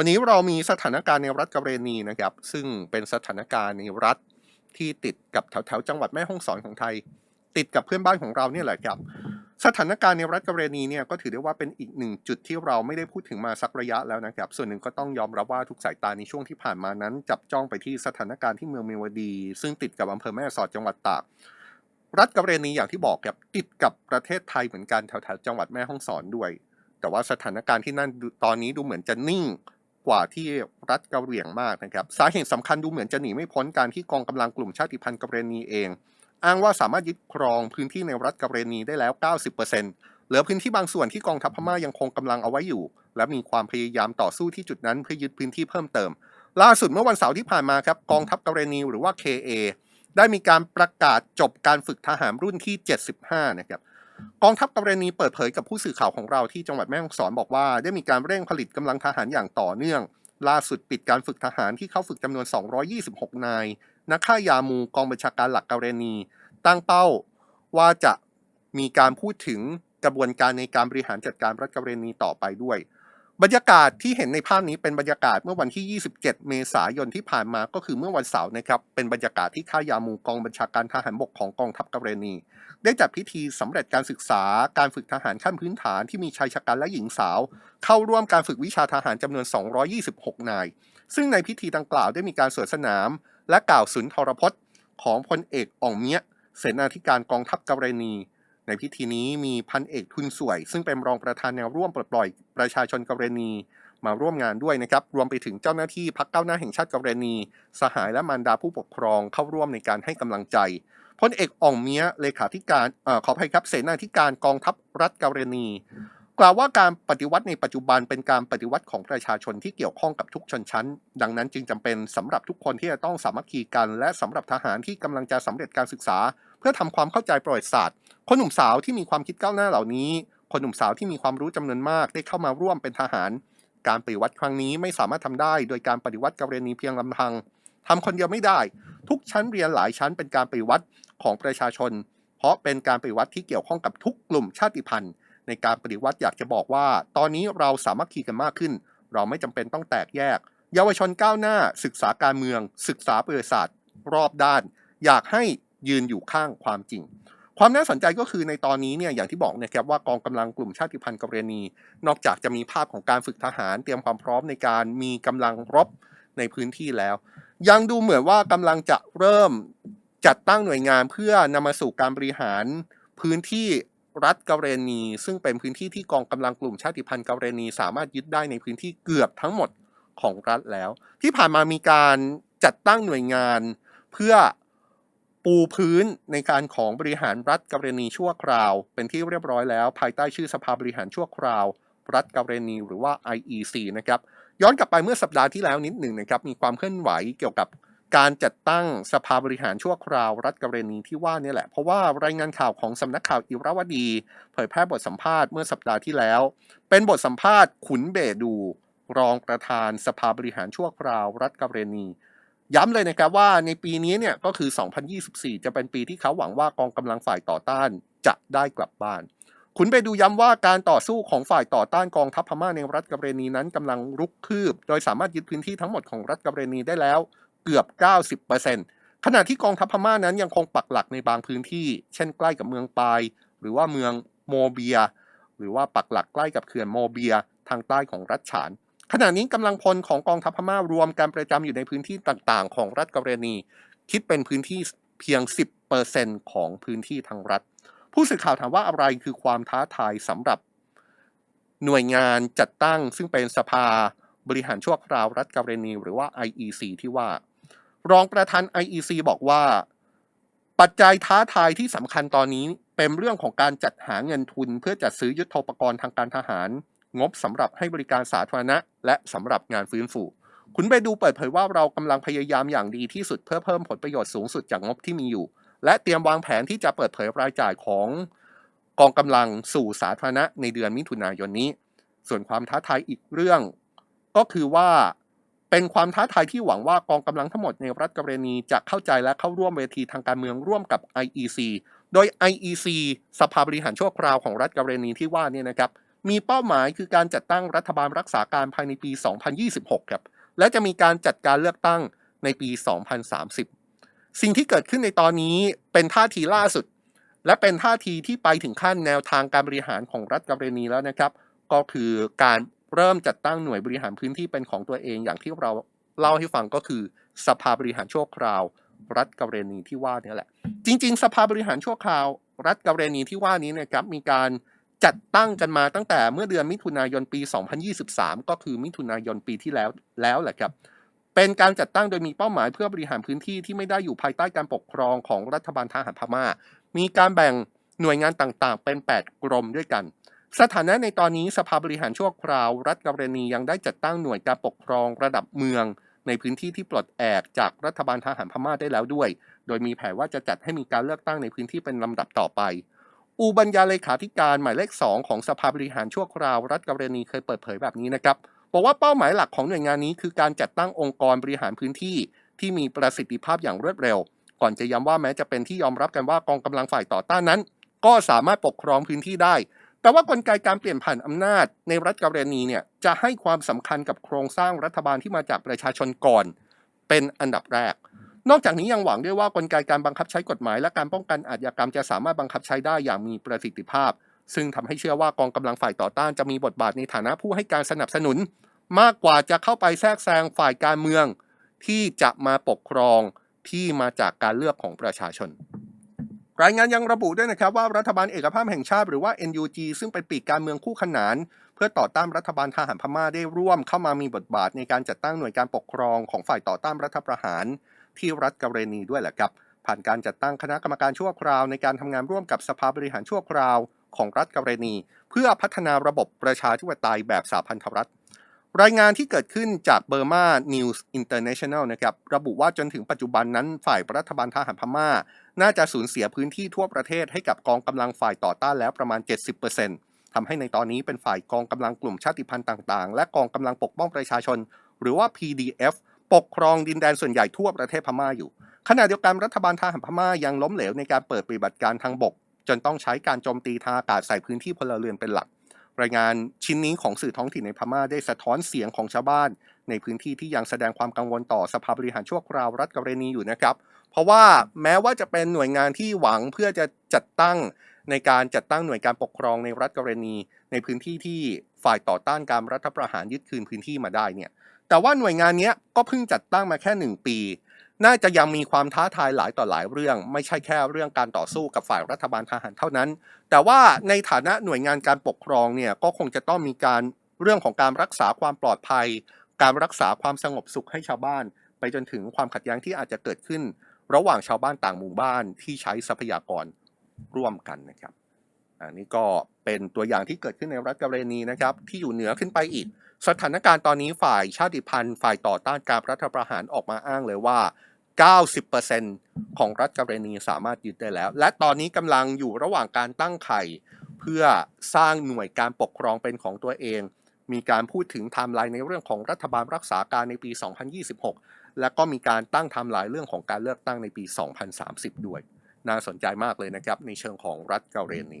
วันนี้เรามีสถานการณ์ในรัฐกะเรนีนะครับ ซึ่งเป็นสถานการณ์ในรัฐที่ติดกับแถวๆจังหวัดแม่ฮ่องสอนของไทย ติดกับเพื่อนบ้านของเราเนี่ยแหละครับ สถานการณ์ในรัฐกะเรนีเนี่ยก็ถือได้ว่าเป็นอีกหนึ่งจุดที่เราไม่ได้พูดถึงมาสักระยะแล้วนะครับ ส่วนหนึ่งก็ต้องยอมรับว่าทุกสายตาในช่วงที่ผ่านมานั้น จับจ้องไปที่สถานการณ์ที่เมืองเมวดี ซึ่งติดกับอำเภอแม่สอดจังหวัดตากรัฐกะเรนีอย่างที่บอกครับติดกับประเทศไทยเหมือนกันแถวๆจังหวัดแม่ฮ่องสอนด้วย แต่ว่าสถานการณ์ที่นั่นตอนนี้ดูเหมือนจะนิ่ง กว่าที่รัฐกะเหรี่ยงมากนะครับ สาเหตุสำคัญดูเหมือนจะหนีไม่พ้นการที่กองกำลังกลุ่มชาติพันธุ์กะเรนีเอง อ้างว่าสามารถยึดครองพื้นที่ในรัฐกะเรนีได้แล้ว 90%เหลือพื้นที่บางส่วนที่กองทัพพม่ายังคงกำลังเอาไว้อยู่ และมีความพยายามต่อสู้ที่จุดนั้นเพื่อยึดพื้นที่เพิ่มเติม ล่าสุดเมื่อวันเสาร์ที่ผ่านมาครับกองทัพกะเรนีหรือว่า KA ได้มีการประกาศจบการฝึกทหารรุ่นที่ 75 นะครับ กองทัพกะเรนีเปิดเผยกับผู้สื่อข่าวของเราที่จังหวัดแม่ฮ่องสอนบอกว่า ได้มีการเร่งผลิตกำลังทหารอย่างต่อเนื่อง ล่าสุดปิดการฝึกทหารที่เข้าฝึกจำนวน 226 นายนักฆ่ายามูกองบัญชาการหลักกะเรนี ตั้งเป้าว่าจะมีการพูดถึงกระบวนการในการบริหารจัดการรัฐกะเรนีต่อไปด้วย บรรยากาศที่เห็นในภาพนี้เป็นบรรยากาศเมื่อวันที่ 27 เมษายนที่ผ่านมาก็คือเมื่อวันเสาร์นะครับ เป็นบรรยากาศที่ค่ายามูกองบัญชาการทหารบกของกองทัพกะเรนีได้จัดพิธีสำเร็จการศึกษาการฝึกทหารขั้นพื้นฐานที่มีชายชะกันและหญิงสาว เข้าร่วมการฝึกวิชาทหารจำนวน 226 นาย ซึ่งในพิธีดังกล่าวได้มีการสวนสนาม และกล่าวสุนทรพจน์ ของพลเอกอ่องเมียเสนาธิการกองทัพกะเรนี ในพิธีนี้มีพันเอกทุนสวย ซึ่งเป็นรองประธานแนวร่วมปลดปล่อยประชาชนกรนีมาร่วมงานด้วยนะครับ รวมไปถึงเจ้าหน้าที่พักเก้าหน้าแห่งชาติกรนีสหายและมารดาผู้ปกครองเข้าร่วมในการให้กำลังใจพลเอกอ่องเมียเลขาธิการอขออภัยครับเสนาธิการกองทัพรัฐกรนีกล่าวว่าการปฏิวัติในปัจจุบันเป็นการปฏิวัติของประชาชนที่เกี่ยวข้องกับทุกชนชั้น ดังนั้นจึงจำเป็นสำหรับทุกคนที่จะต้องสามัคคีกัน และสำหรับทหารที่กำลังจะสำเร็จการศึกษา เพื่อทำความเข้าใจประวัติศาสตร์ คนหนุ่มสาวที่มีความคิดก้าวหน้าเหล่านี้ คนหนุ่มสาวที่มีความรู้จำนวนมากได้เข้ามาร่วมเป็นทหาร การปฏิวัติครั้งนี้ไม่สามารถทำได้ โดยการปฏิวัติกเรนีเพียงลำพังทำคนเดียวไม่ได้ ทุกชั้นเรียนหลายชั้นเป็นการปฏิวัติของประชาชน เพราะเป็นการปฏิวัติที่เกี่ยวข้องกับทุกกลุ่มชาติพันธุ์ ในการปฏิวัติอยากจะบอกว่า ตอนนี้เราสามัคคีกันมากขึ้น เราไม่จำเป็นต้องแตกแยก เยาวชนก้าวหน้า ศึกษาการเมือง ศึกษาประวัติศาสตร์ รอบด้าน อยากให้ ยืนอยู่ข้างความจริง ความน่าสนใจก็คือในตอนนี้เนี่ยอย่างที่บอกนะครับว่ากองกำลังกลุ่มชาติพันธุ์กเรนีนอกจากจะมีภาพของการฝึกทหาร เตรียมความพร้อมในการมีกำลังรบในพื้นที่แล้ว ยังดูเหมือนว่ากำลังจะเริ่มจัดตั้งหน่วยงานเพื่อนำมาสู่การบริหารพื้นที่รัฐกเรนีซึ่งเป็นพื้นที่ที่กองกำลังกลุ่มชาติพันธุ์กเรนีสามารถยึดได้ในพื้นที่เกือบทั้งหมดของรัฐแล้ว ที่ผ่านมามีการจัดตั้งหน่วยงานเพื่อ ปูพื้นในการของบริหารรัฐกเรนีชั่วคราว เป็นที่เรียบร้อยแล้ว ภายใต้ชื่อสภาบริหารชั่วคราว รัฐกเรนีหรือว่า IEC นะครับย้อนกลับไปเมื่อสัปดาห์ที่แล้วนิดหนึ่งนะครับมีความเคลื่อนไหวเกี่ยวกับการจัดตั้งสภาบริหารชั่วคราว รัฐกเรนีที่ว่านี่แหละ เพราะว่ารายงานข่าวของสำนักข่าวอิราวดี เผยแพร่บทสัมภาษณ์เมื่อสัปดาห์ที่แล้ว เป็นบทสัมภาษณ์ขุนเบดู รองประธานสภาบริหารชั่วคราว รัฐกเรนี ย้ำเลยนะครับว่าในปีนี้เนี่ยก็คือ 2024 จะเป็นปีที่เขาหวังว่ากองกำลังฝ่ายต่อต้านจะได้กลับบ้านขุนเบดูย้ำว่าการต่อสู้ของฝ่ายต่อต้านกองทัพพม่าในรัฐกะเรนีนั้นกำลังรุกคืบ โดยสามารถยึดพื้นที่ทั้งหมดของรัฐกะเรนีได้แล้วเกือบ 90%ขณะที่กองทัพพม่านั้นยังคงปักหลักในบางพื้นที่ เช่นใกล้กับเมืองปาย หรือว่าเมืองโมเบีย หรือว่าปักหลักใกล้กับเขื่อนโมเบีย ทางใต้ของรัฐฉาน ขณะนี้กำลังพลของกองทัพพม่ารวมการประจำอยู่ในพื้นที่ต่างๆ ของรัฐกะเรนีคิดเป็นพื้นที่เพียง 10%ของพื้นที่ทางรัฐ ผู้สื่อข่าวถามว่าอะไรคือความท้าทายสำหรับหน่วยงานจัดตั้ง ซึ่งเป็นสภาบริหารชั่วคราวรัฐกะเรนีหรือว่า IEC ที่ว่า รองประธาน IEC บอกว่า ปัจจัยท้าทายที่สำคัญตอนนี้เป็นเรื่องของการจัดหาเงินทุนเพื่อจัดซื้อยุทโธปกรณ์ทางการทหาร งบสำหรับให้บริการสาธารณะ และสำหรับงานฟื้นฟูคุณเบดูเปิดเผยว่าเรากำลังพยายามอย่างดีที่สุดเพื่อเพิ่มผลประโยชน์สูงสุดจากงบที่มีอยู่ และเตรียมวางแผนที่จะเปิดเผยรายจ่ายของกองกำลังสู่สาธารณะในเดือนมิถุนายนนี้ ส่วนความท้าทายอีกเรื่อง ก็คือว่าเป็นความท้าทายที่หวังว่ากองกำลังทั้งหมดในรัฐกเรนีจะเข้าใจและเข้าร่วมเวทีทางการเมืองร่วมกับ IEC โดย IEC สภาบริหารชั่วคราวของรัฐกเรนีที่ว่านี่นะครับ มีเป้าหมายคือการจัดตั้งรัฐบาลรักษาการภายในปี 2026 ครับ และจะมีการจัดการเลือกตั้งในปี 2030 สิ่งที่เกิดขึ้นในตอนนี้เป็นท่าทีล่าสุด และเป็นท่าทีที่ไปถึงขั้นแนวทางการบริหารของรัฐกาเรนีแล้วนะครับ ก็คือการเริ่มจัดตั้งหน่วยบริหารพื้นที่เป็นของตัวเองอย่างที่เราเล่าให้ฟังก็คือสภาบริหารชั่วคราว รัฐกาเรนีที่ว่านี่แหละ จริง ๆ สภาบริหารชั่วคราว รัฐกาเรนีที่ว่านี้นะครับมีการ จัดตั้งกันมาตั้งแต่เมื่อเดือนมิถุนายนปี 2023 ก็คือมิถุนายนปีที่แล้วแล้วแหละครับ เป็นการจัดตั้งโดยมีเป้าหมายเพื่อบริหารพื้นที่ที่ไม่ได้อยู่ภายใต้การปกครองของรัฐบาลทหารพม่า มีการแบ่งหน่วยงานต่างๆ เป็น 8 กรมด้วยกัน สถานะในตอนนี้สภาบริหารชั่วคราว รัฐกาเรนียังได้จัดตั้งหน่วยการปกครองระดับเมือง ในพื้นที่ที่ปลดแอกจากรัฐบาลทหารพม่าได้แล้วด้วย โดยมีแผนว่าจะจัดให้มีการเลือกตั้งในพื้นที่เป็นลำดับต่อไป อูบัญญาเลขาธิการหมายเลข 2 ของสภาบริหารชั่วคราวรัฐกาเรนีเคยเปิดเผยแบบนี้นะครับ บอกว่าเป้าหมายหลักของหน่วยงานนี้ คือการจัดตั้งองค์กรบริหารพื้นที่ ที่มีประสิทธิภาพอย่างรวดเร็ว ก่อนจะย้ำว่าแม้จะเป็นที่ยอมรับกันว่ากองกำลังฝ่ายต่อต้านนั้น ก็สามารถปกครองพื้นที่ได้ แต่ว่ากลไกการเปลี่ยนผ่านอำนาจ ในรัฐกาเรนีเนี่ยจะให้ความสำคัญกับโครงสร้างรัฐบาลที่มาจากประชาชนก่อน เป็นอันดับแรก นอกจากนี้ยังหวังด้วยว่ากลไกการบังคับใช้กฎหมาย และการป้องกันอาชญากรรมจะสามารถบังคับใช้ได้อย่างมีประสิทธิภาพ ซึ่งทำให้เชื่อว่ากองกำลังฝ่ายต่อต้านจะมีบทบาทในฐานะผู้ให้การสนับสนุน มากกว่าจะเข้าไปแทรกแซงฝ่ายการเมือง ที่จะมาปกครองที่มาจากการเลือกของประชาชน รายงานยังระบุด้วยนะครับว่ารัฐบาลเอกภาพแห่งชาติหรือว่า NUG ซึ่งเป็นปีกการเมืองคู่ขนาน เพื่อต่อต้านรัฐบาลทหารพม่าได้ร่วมเข้ามามีบทบาทในการจัดตั้งหน่วยการปกครองของฝ่ายต่อต้านรัฐประหาร ที่รัฐกาเรนีด้วยแหละครับ ผ่านการจัดตั้งคณะกรรมการชั่วคราวในการทำงานร่วมกับสภาบริหารชั่วคราวของรัฐกาเรนี เพื่อพัฒนาระบบประชาธิปไตยแบบสาพันธรัฐ รายงานที่เกิดขึ้นจากเบอร์มา News International นะครับระบุว่าจนถึงปัจจุบันนั้นฝ่ายรัฐบาลทหารพม่า น่าจะสูญเสียพื้นที่ทั่วประเทศให้กับกองกำลังฝ่ายต่อต้านแล้วประมาณ 70%ทำให้ในตอนนี้เป็นฝ่ายกองกำลังกลุ่มชาติพันธุ์ต่าง ๆ และกองกำลังปกป้องประชาชน หรือว่า PDF ปกครองดินแดนส่วนใหญ่ทั่วประเทศพม่าอยู่ ขณะเดียวกันรัฐบาลทหารพม่ายังล้มเหลวในการเปิดปฏิบัติการทางบก จนต้องใช้การโจมตีทางอากาศใส่พื้นที่พลเรือนเป็นหลัก รายงานชิ้นนี้ของสื่อท้องถิ่นในพม่าได้สะท้อนเสียงของชาวบ้าน ในพื้นที่ที่ยังแสดงความกังวลต่อสภาบริหารชั่วคราวรัฐกเรนีอยู่นะครับ เพราะว่าแม้ว่าจะเป็นหน่วยงานที่หวังเพื่อจะจัดตั้งในการจัดตั้งหน่วยการปกครองในรัฐกเรนี ในพื้นที่ที่ฝ่ายต่อต้านการรัฐประหารยึดคืนพื้นที่มาได้เนี่ย แต่ว่าหน่วยงานนี้ก็เพิ่งจัดตั้งมาแค่หนึ่งปี น่าจะยังมีความท้าทายหลายต่อหลายเรื่อง ไม่ใช่แค่เรื่องการต่อสู้กับฝ่ายรัฐบาลทหารเท่านั้น แต่ว่าในฐานะหน่วยงานการปกครองเนี่ยก็คงจะต้องมีการเรื่องของการรักษาความปลอดภัย การรักษาความสงบสุขให้ชาวบ้าน ไปจนถึงความขัดแย้งที่อาจจะเกิดขึ้น ระหว่างชาวบ้านต่างหมู่บ้านที่ใช้ทรัพยากรร่วมกันนะครับอันนี้ก็เป็นตัวอย่างที่เกิดขึ้นในรัฐกาเรนีนะครับที่อยู่เหนือขึ้นไปอีก สถานการณ์ตอนนี้ฝ่ายชาติพันธุ์ ฝ่ายต่อต้านการรัฐประหารออกมาอ้างเลยว่า 90%ของรัฐกาเรนีสามารถยึดได้แล้ว และตอนนี้กำลังอยู่ระหว่างการตั้งไข่เพื่อสร้างหน่วยการปกครองเป็นของตัวเอง มีการพูดถึงไทม์ไลน์ในเรื่องของรัฐบาลรักษาการในปี 2026 และก็มีการตั้งไทม์ไลน์เรื่องของการเลือกตั้งในปี 2030 ด้วย น่าสนใจมากเลยนะครับในเชิงของรัฐกาเรนี